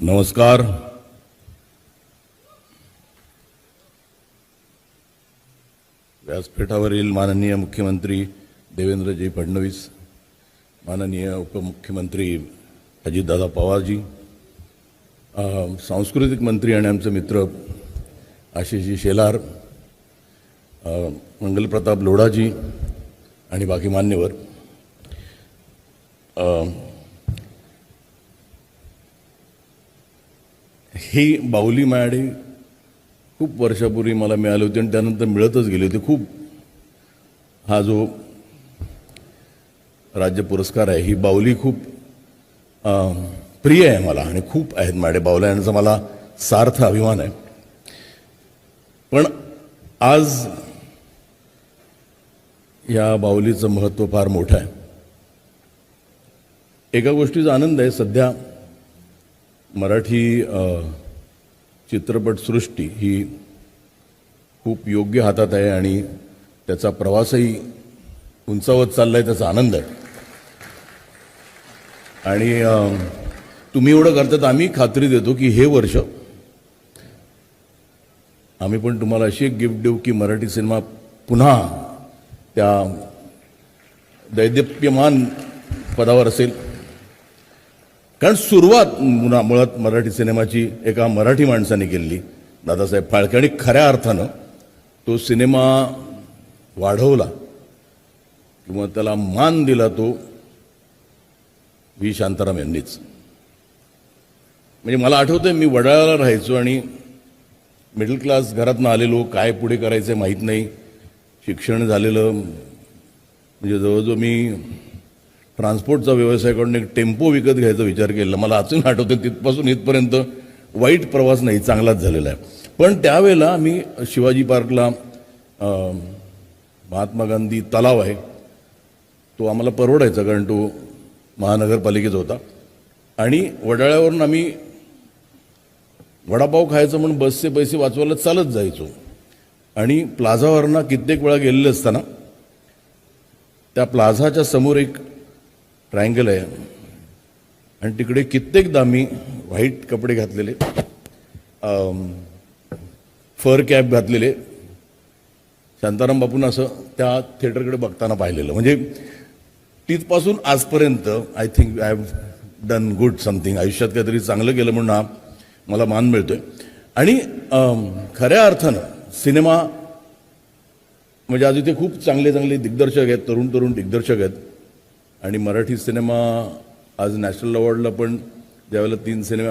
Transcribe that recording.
नमस्कार. व्यासपीठावरील माननीय मुख्यमंत्री देवेंद्रजी फडणवीस माननीय उपमुख्यमंत्री अजितदादा पवारजी सांस्कृतिक मंत्री आणि आमचे मित्र आशिषजी शेलार मंगलप्रताप लोढाजी आणि बाकी मान्यवर ही बाहुली मायाडी खूप वर्षापूर्वी मला मिळाली होती आणि त्यानंतर मिळतच गेली होती. खूप हा जो राज्य पुरस्कार आहे ही बाहुली खूप प्रिय आहे मला आणि खूप आहेत माडे बाहुल्या यांचा मला सार्थ अभिमान आहे. पण आज या बाहुलीचं महत्त्व फार मोठं आहे. एका गोष्टीचा आनंद आहे सध्या मराठी चित्रपटसृष्टी ही खूप योग्य हातात आहे आणि त्याचा प्रवासही उंचावत चाललाय त्याचा आनंद आहे. आणि तुम्ही एवढं करतात आम्ही खात्री देतो की हे वर्ष आम्ही पण तुम्हाला अशी एक गिफ्ट देऊ की मराठी सिनेमा पुन्हा त्या दैदिप्यमान पदावर असेल. कारण सुरुवात मुळा- मुळात मराठी सिनेमाची एका मराठी माणसाने केली दादासाहेब फाळके आणि खऱ्या अर्थानं तो सिनेमा वाढवला किंवा त्याला मान दिला तो व्ही. शांताराम यांनीच. म्हणजे मला आठवतंय मी वडाळ्याला राहायचो आणि मिडल क्लास घरातनं आलेलो काय पुढे करायचं माहीत नाही. शिक्षण झालेलं म्हणजे जवळजवळ मी ट्रान्सपोर्टचा व्यवसायाकडून एक टेम्पो विकत घ्यायचा विचार केला. मला अजून आठवतं तिथपासून इथपर्यंत वाईट प्रवास नाही चांगलाच झालेला आहे. पण त्यावेळेला मी शिवाजी पार्कला महात्मा गांधी तलाव आहे. तो आम्हाला परवडायचा कारण तो महानगरपालिकेचा होता. आणि वडाळ्यावरून आम्ही वडापाव खायचं म्हणून बसचे पैसे वाचवायला चालत जायचो. आणि प्लाझावरनं कित्येक वेळा गेलेले असताना त्या प्लाझाच्या समोर एक ट्रायंगल आहे. आणि तिकडे कित्येकदा मी व्हाईट कपडे घातलेले फर कॅप घातलेले. शांताराम बापून असं त्या थिएटरकडे बघताना पाहिलेलं. म्हणजे तिथपासून आजपर्यंत I think I have done good something आयुष्यात काहीतरी चांगलं केलं म्हणून हा मला मान मिळतोय. आणि खऱ्या अर्थानं सिनेमा म्हणजे आज इथे खूप चांगले चांगले दिग्दर्शक आहेत तरुण तरुण दिग्दर्शक आहेत. आणि मराठी सिनेमा आज नॅशनल अवॉर्डला पण ज्यावेळेला तीन सिनेमे